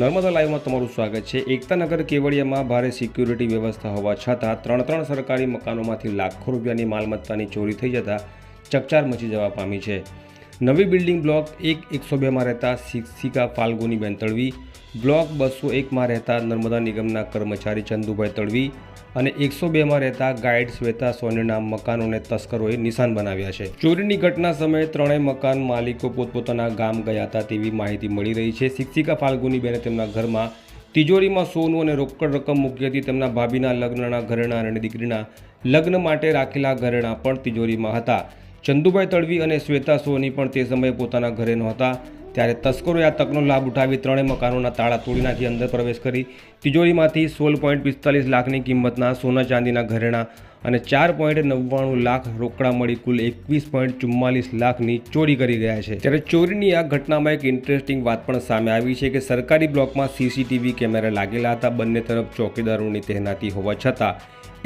નર્મદા લાઈવમાં તમારું સ્વાગત છે. એકતાનગર કેવડિયામાં ભારે સિક્યુરિટી વ્યવસ્થા હોવા છતાં ત્રણ ત્રણ સરકારી મકાનોમાંથી લાખો રૂપિયાની માલમત્તાની ચોરી થઈ જતાં ચકચાર મચી જવા પામી છે. નવી બિલ્ડિંગ બ્લોક એક એકસો બેમાં રહેતા શિક્ષિકા ફાલ્ગુનીબેન તળવી, બ્લોક બસો એકમાં રહેતા નર્મદા નિગમના કર્મચારી ચંદુભાઈ તળવી અને એકસો બેમાં રહેતા ગાઈડ શ્વેતા સોનીના મકાનોને તસ્કરોએ નિશાન બનાવ્યા છે. ચોરીની ઘટના સમયે ત્રણેય મકાન માલિકો પોતપોતાના ગામ ગયા હતા તેવી માહિતી મળી રહી છે. શિક્ષિકા ફાલ્ગુનીબેને તેમના ઘરમાં તિજોરીમાં સોનું અને રોકડ રકમ મૂકી હતી. તેમના ભાભીના લગ્નના ઘરેણાં અને દીકરીના લગ્ન માટે રાખેલા ઘરેણાં પણ તિજોરીમાં હતા. ચંદુભાઈ તળવી અને શ્વેતા સોની પણ તે સમયે પોતાના ઘરે નહોતા. ત્યારે તસ્કરોએ આ તકનો લાભ ઉઠાવી ત્રણેય મકાનોના તાળા તોડી નાખી અંદર પ્રવેશ કરી. તિજોરીમાંથી સોળ પોઈન્ટ પિસ્તાલીસ લાખની કિંમતના સોના ચાંદીના ઘરેણાં અને ચાર પોઈન્ટ નવ્વાણું લાખ રોકડા મળી કુલ એકવીસ પોઈન્ટ ચુમ્માલીસ લાખની ચોરી કરી ગયા છે. ત્યારે ચોરીની આ ઘટનામાં એક ઇન્ટરેસ્ટિંગ વાત પણ સામે આવી છે કે સરકારી બ્લોકમાં સીસીટીવી કેમેરા લાગેલા હતા. બંને તરફ ચોકીદારોની તહેનાતી હોવા છતાં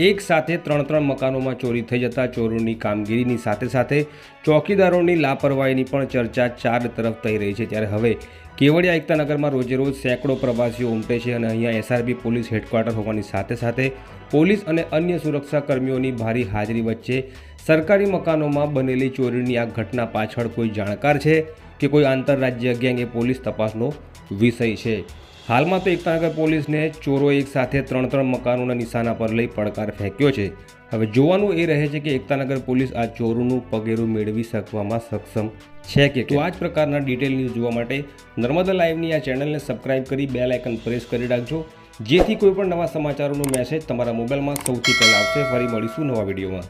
એક સાથે ત્રણ ત્રણ મકાનોમાં ચોરી થઈ જતા ચોરોની કામગીરીની સાથે સાથે ચોકીદારોની લાપરવાહીની પણ ચર્ચા ચાર તરફ થઈ રહી છે. ત્યારે હવે કેવડિયા એકતાનગરમાં રોજે રોજ સેંકડો પ્રવાસીઓ ઉમટે છે અને અહીંયા એસઆરબી પોલીસ હેડક્વાર્ટર હોવાની સાથે સાથે પોલીસ અને અન્ય સુરક્ષા કર્મીઓની ભારી હાજરી વચ્ચે સરકારી મકાનોમાં બનેલી ચોરીની આ ઘટના પાછળ કોઈ જાણકાર છે કે કોઈ આંતરરાજ્ય ગેંગ એ પોલીસ તપાસનો વિષય છે? હાલમાં તો એકતાનગર પોલીસને ચોરો એક સાથે ત્રણ ત્રણ મકાનોના નિશાના પર લઈ પડકાર ફેંક્યો છે. હવે જોવાનું એ રહે છે કે એકતાનગર પોલીસ આ ચોરોનું પગેરું મેળવી શકવામાં સક્ષમ છે કે તો આ જ પ્રકારના ડિટેલ ન્યૂઝ જોવા માટે નર્મદા લાઈવની આ ચેનલને સબસ્ક્રાઇબ કરી બેલ આઇકન પ્રેસ કરી રાખજો. જેથી કોઈપણ નવા સમાચારોનો મેસેજ તમારા મોબાઈલમાં સૌથી પહેલાં આવશે. ફરી મળીશું નવા વિડીયોમાં.